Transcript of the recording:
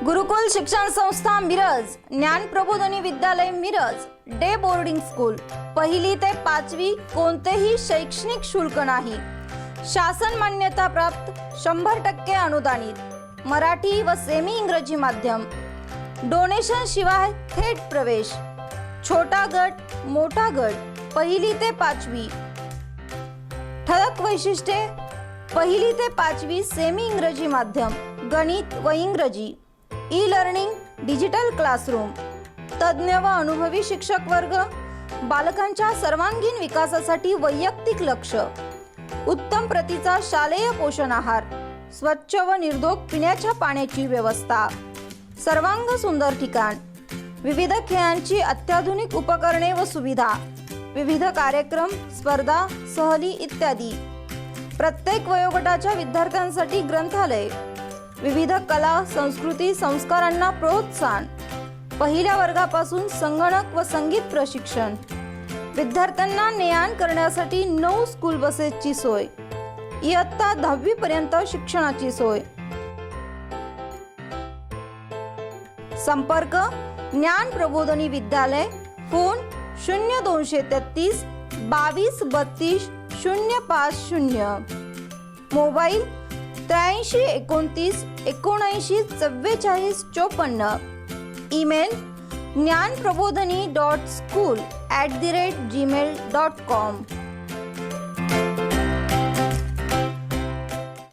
गुरुकुल शिक्षण संस्था मिरज ज्ञान प्रबोधनी विद्यालय मिरज डे बोर्डिंग स्कूल. पहिली ते पाचवी कोणतेही शैक्षणिक शुल्क नाही. शासन मान्यता प्राप्त शंभर टक्के अनुदानित. मराठी व सेमी इंग्रजी माध्यम. डोनेशन शिवाय थेट प्रवेश. छोटा गट मोठा गट पहिली ते पाचवी. ठळक वैशिष्ट्ये. पहिली ते पाचवी सेमी इंग्रजी माध्यम गणित व इंग्रजी. ई लर्निंग डिजिटल क्लासरूम तज्ज्ञ व अनुभवी शिक्षक वर्ग बालकांच्या सर्वांगीण विकासासाठी वैयक्तिक लक्ष उत्तम प्रतीचा शालेय पोषण आहार स्वच्छ व निर्दोग पिण्याच्या पाण्याची व्यवस्था सर्वांग सुंदर ठिकाण विविध खेळांची अत्याधुनिक उपकरणे व सुविधा विविध कार्यक्रम स्पर्धा सहली इत्यादी. प्रत्येक वयोगटाच्या विद्यार्थ्यांसाठी ग्रंथालय विविध कला संस्कृती संस्कारांना प्रोत्साहन. पहिल्या वर्गापासून संगणक व संगीत प्रशिक्षण. विद्यार्थ्यांना ज्ञान करण्यासाठी नऊ स्कूल बसेसची सोय. इयत्ता दहावीपर्यंत शिक्षणाची सोय. संपर्क ज्ञान प्रबोधनी विद्यालय फोन शून्य दोनशे तेहतीस बावीस बत्तीस शून्य पाच शून्य. मोबाईल त्र्याऐंशी एकोणतीस एकोणऐंशी चव्वेचाळीस चोपन्न. Email Gyan Prabodhini dot school at the rate Gmail dot com.